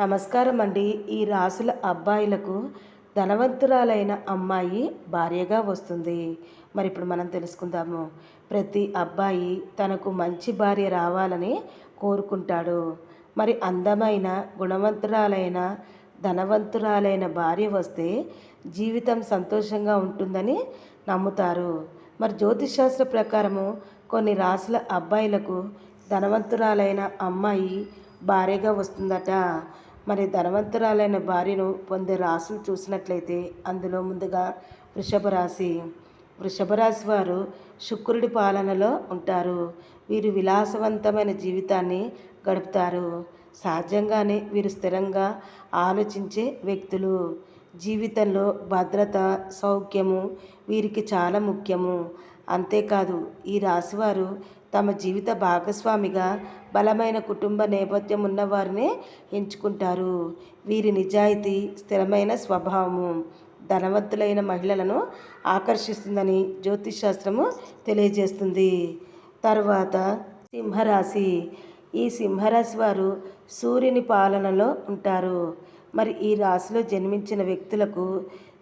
నమస్కారం అండి. ఈ రాసుల అబ్బాయిలకు ధనవంతురాలైన అమ్మాయి భార్యగా వస్తుంది. మరి ఇప్పుడు మనం తెలుసుకుందాము. ప్రతి అబ్బాయి తనకు మంచి భార్య రావాలని కోరుకుంటాడు. మరి అందమైన గుణవంతురాలైన ధనవంతురాలైన భార్య వస్తే జీవితం సంతోషంగా ఉంటుందని నమ్ముతారు. మరి జ్యోతిషాస్త్ర ప్రకారము కొన్ని రాసుల అబ్బాయిలకు ధనవంతురాలైన అమ్మాయి భార్యగా వస్తుందట. మరి ధనవంతురాలైన భార్యను పొందే రాశులు చూసినట్లయితే అందులో ముందుగా వృషభ రాశి. వృషభ రాశి వారు శుక్రుడి పాలనలో ఉంటారు. వీరు విలాసవంతమైన జీవితాన్ని గడుపుతారు. సహజంగానే వీరు స్థిరంగా ఆలోచించే వ్యక్తులు. జీవితంలో భద్రత సౌఖ్యము వీరికి చాలా ముఖ్యము. అంతేకాదు ఈ రాశివారు తమ జీవిత భాగస్వామిగా బలమైన కుటుంబ నేపథ్యం ఉన్నవారినే ఎంచుకుంటారు. వీరి నిజాయితీ స్థిరమైన స్వభావము ధనవంతులైన మహిళలను ఆకర్షిస్తుందని జ్యోతిష్ శాస్త్రము తెలియజేస్తుంది. తర్వాత సింహరాశి. ఈ సింహరాశి వారు సూర్యుని పాలనలో ఉంటారు. మరి ఈ రాశిలో జన్మించిన వ్యక్తులకు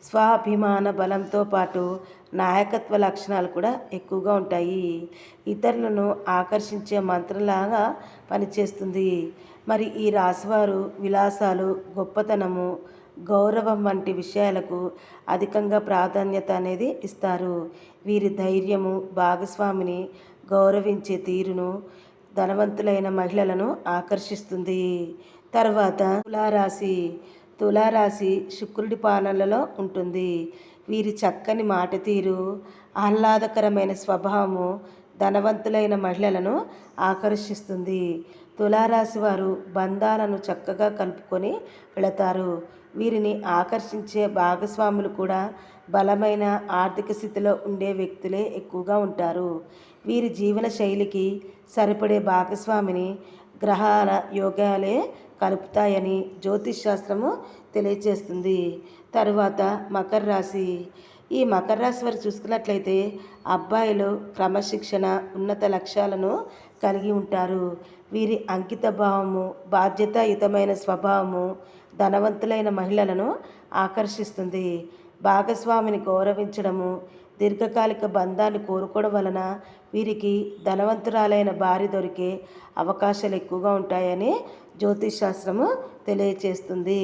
స్వాభిమాన బలంతో పాటు నాయకత్వ లక్షణాలు కూడా ఎక్కువగా ఉంటాయి. ఇతరులను ఆకర్షించే మంత్రంలాగా పనిచేస్తుంది. మరి ఈ రాశివారు విలాసాలు గొప్పతనము గౌరవం వంటి విషయాలకు అధికంగా ప్రాధాన్యత అనేది ఇస్తారు. వీరి ధైర్యము భాగస్వామిని గౌరవించే తీరును ధనవంతులైన మహిళలను ఆకర్షిస్తుంది. తర్వాత తులారాశి తులారాశి శుక్రుడి పాలనలో ఉంటుంది. వీరి చక్కని మాట తీరు ఆహ్లాదకరమైన స్వభావము ధనవంతులైన మహిళలను ఆకర్షిస్తుంది. తులారాశి వారు బంధాలను చక్కగా కలుపుకొని వెళతారు. వీరిని ఆకర్షించే భాగస్వాములు కూడా బలమైన ఆర్థిక స్థితిలో ఉండే వ్యక్తులే ఎక్కువగా ఉంటారు. వీరి జీవన శైలికి సరిపడే భాగస్వామిని గ్రహాల యోగాలే కలుపుతాయని జ్యోతిష్ శాస్త్రము తెలియజేస్తుంది తరువాత మకర రాశి. ఈ మకర రాశి వారు చూసుకున్నట్లయితే అబ్బాయిలు క్రమశిక్షణ ఉన్నత లక్ష్యాలను కలిగి ఉంటారు. వీరి అంకిత భావము బాధ్యతాయుతమైన స్వభావము ధనవంతులైన మహిళలను ఆకర్షిస్తుంది. భాగస్వామిని గౌరవించడము దీర్ఘకాలిక బంధాన్ని కోరుకోవడం వలన వీరికి ధనవంతురాలైన భార్య దొరికే అవకాశాలు ఎక్కువగా ఉంటాయని జ్యోతిష్ శాస్త్రము తెలియచేస్తుంది.